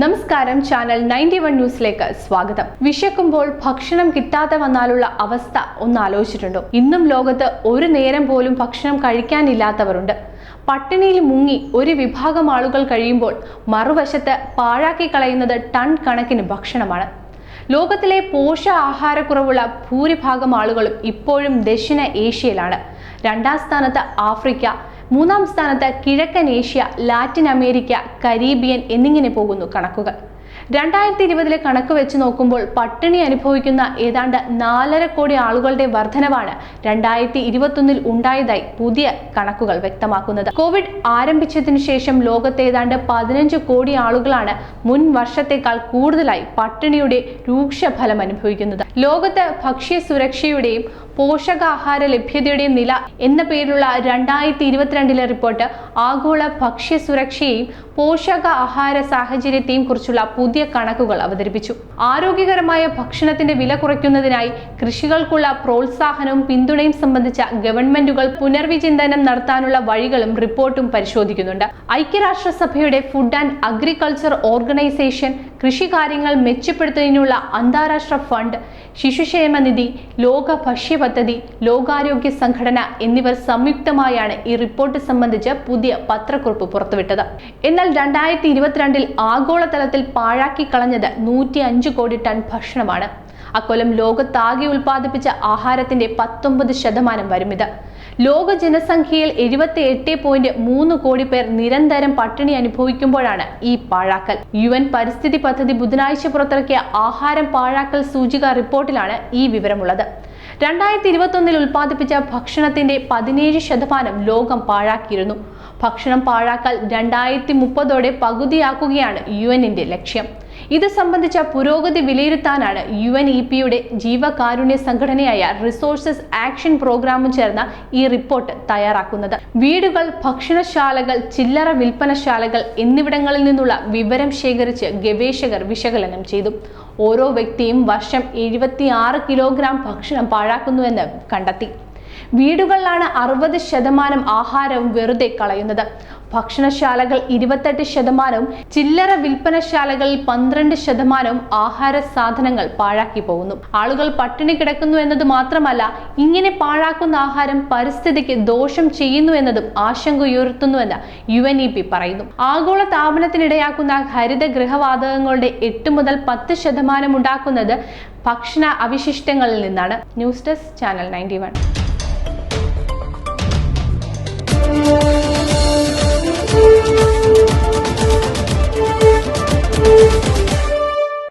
നമസ്കാരം channel ninety one ന്യൂസിലേക്ക് സ്വാഗതം. വിശക്കുമ്പോൾ ഭക്ഷണം കിട്ടാതെ വന്നാലുള്ള അവസ്ഥ ഒന്ന് ആലോചിച്ചിട്ടുണ്ടോ ഇന്നും ലോകത്ത് ഒരു നേരം പോലും ഭക്ഷണം കഴിക്കാനില്ലാത്തവരുണ്ട്. പട്ടിണിയിൽ മുങ്ങി ഒരു വിഭാഗം ആളുകൾ കഴിയുമ്പോൾ മറുവശത്ത് പാഴാക്കി കളയുന്നത് ടൺ കണക്കിന് ഭക്ഷണമാണ്. ലോകത്തിലെ പോഷകാഹാരക്കുറവുള്ള ഭൂരിഭാഗം ആളുകളും ഇപ്പോഴും ദക്ഷിണ ഏഷ്യയിലാണ്. രണ്ടാം സ്ഥാനത്ത് ആഫ്രിക്ക മൂന്നാം സ്ഥാനത്ത് കിഴക്കൻ ഏഷ്യ ലാറ്റിൻ അമേരിക്ക കരീബിയൻ എന്നിങ്ങനെ പോകുന്നു കണക്കുകൾ. രണ്ടായിരത്തി ഇരുപതിലെ കണക്ക് വെച്ച് നോക്കുമ്പോൾ പട്ടിണി അനുഭവിക്കുന്ന ഏതാണ്ട് നാലര കോടി ആളുകളുടെ വർധനവാണ് രണ്ടായിരത്തി ഇരുപത്തൊന്നിൽ ഉണ്ടായതായി പുതിയ കണക്കുകൾ വ്യക്തമാക്കുന്നത്. കോവിഡ് ആരംഭിച്ചതിനു ശേഷം ലോകത്ത് ഏതാണ്ട് പതിനഞ്ച് കോടി ആളുകളാണ് മുൻ വർഷത്തേക്കാൾ കൂടുതലായി പട്ടിണിയുടെ രൂക്ഷഫലം അനുഭവിക്കുന്നത്. ലോകത്ത് ഭക്ഷ്യ സുരക്ഷയുടെയും പോഷകാഹാര ലഭ്യതയുടെ നില എന്ന പേരിലുള്ള രണ്ടായിരത്തി ഇരുപത്തിരണ്ടിലെ റിപ്പോർട്ട് ആഗോള ഭക്ഷ്യ സുരക്ഷയെയും പോഷക ആഹാര സാഹചര്യത്തെയും കുറിച്ചുള്ള പുതിയ കണക്കുകൾ അവതരിപ്പിച്ചു. ആരോഗ്യകരമായ ഭക്ഷണത്തിന്റെ വില കുറയ്ക്കുന്നതിനായി കൃഷികൾക്കുള്ള പ്രോത്സാഹനവും പിന്തുണയും സംബന്ധിച്ച ഗവൺമെന്റുകൾ പുനർവിചിന്തനം നടത്താനുള്ള വഴികളും റിപ്പോർട്ടും പരിശോധിക്കുന്നുണ്ട്. ഐക്യരാഷ്ട്രസഭയുടെ ഫുഡ് ആൻഡ് അഗ്രികൾച്ചർ ഓർഗനൈസേഷൻ കൃഷികാര്യങ്ങൾ മെച്ചപ്പെടുത്തുന്നതിനുള്ള അന്താരാഷ്ട്ര ഫണ്ട് ശിശുക്ഷേമ നിധി ലോക ഭക്ഷ്യ പദ്ധതി ലോകാരോഗ്യ സംഘടന എന്നിവർ സംയുക്തമായാണ് ഈ റിപ്പോർട്ട് സംബന്ധിച്ച് പുതിയ പത്രക്കുറിപ്പ് പുറത്തുവിട്ടത്. എന്നാൽ രണ്ടായിരത്തി ഇരുപത്തിരണ്ടിൽ ആഗോളതലത്തിൽ പാഴാക്കി കളഞ്ഞത് നൂറ്റി അഞ്ച് കോടി ടൺ ഭക്ഷണമാണ്. അക്കൊല്ലം ലോകത്താകെ ഉൽപ്പാദിപ്പിച്ച ആഹാരത്തിന്റെ പത്തൊമ്പത് ശതമാനം വരും ഇത് ലോക ജനസംഖ്യയിൽ എഴുപത്തി എട്ട് പോയിന്റ് മൂന്ന് കോടി പേർ നിരന്തരം പട്ടിണി അനുഭവിക്കുമ്പോഴാണ് ഈ പാഴാക്കൽ. യു എൻ പരിസ്ഥിതി പദ്ധതി ബുധനാഴ്ച പുറത്തിറക്കിയ ആഹാരം പാഴാക്കൽ സൂചിക റിപ്പോർട്ടിലാണ് ഈ വിവരമുള്ളത്. രണ്ടായിരത്തി ഇരുപത്തൊന്നിൽ ഉൽപ്പാദിപ്പിച്ച ഭക്ഷണത്തിന്റെ പതിനേഴ് ശതമാനം ലോകം പാഴാക്കിയിരുന്നു. ഭക്ഷണം പാഴാക്കൽ രണ്ടായിരത്തി മുപ്പതോടെ പകുതിയാക്കുകയാണ് യു എന്നിന്റെ ലക്ഷ്യം. ഇത് സംബന്ധിച്ച പുരോഗതി വിലയിരുത്താനാണ് യു എൻ ഇ പിയുടെ ജീവകാരുണ്യ സംഘടനയായ റിസോഴ്സസ് ആക്ഷൻ പ്രോഗ്രാമും ചേർന്ന ഈ റിപ്പോർട്ട് തയ്യാറാക്കുന്നത്. വീടുകൾ ഭക്ഷണശാലകൾ ചില്ലറ വിൽപ്പനശാലകൾ എന്നിവിടങ്ങളിൽ നിന്നുള്ള വിവരം ശേഖരിച്ച് ഗവേഷകർ വിശകലനം ചെയ്തു. ഓരോ വ്യക്തിയും വർഷം എഴുപത്തി ആറ് കിലോഗ്രാം ഭക്ഷണം പാഴാക്കുന്നുവെന്ന് കണ്ടെത്തി. വീടുകളിലാണ് അറുപത് ശതമാനം ആഹാരവും വെറുതെ കളയുന്നത്. ഭക്ഷണശാലകൾ ഇരുപത്തെട്ട് ശതമാനവും ചില്ലറ വിൽപ്പനശാലകളിൽ പന്ത്രണ്ട് ശതമാനവും ആഹാര സാധനങ്ങൾ പാഴാക്കി പോകുന്നു. ആളുകൾ പട്ടിണി കിടക്കുന്നു എന്നത് മാത്രമല്ല ഇങ്ങനെ പാഴാക്കുന്ന ആഹാരം പരിസ്ഥിതിക്ക് ദോഷം ചെയ്യുന്നു എന്നതും ആശങ്കയുയർത്തുന്നുവെന്ന് യു എൻ ഇ പി പറയുന്നു. ആഗോള താപനത്തിനിടയാക്കുന്ന ഹരിത ഗൃഹവാതകങ്ങളുടെ എട്ട് മുതൽ പത്ത് ശതമാനം ഉണ്ടാക്കുന്നത് ഭക്ഷണ അവശിഷ്ടങ്ങളിൽ നിന്നാണ്. News desk channel ninety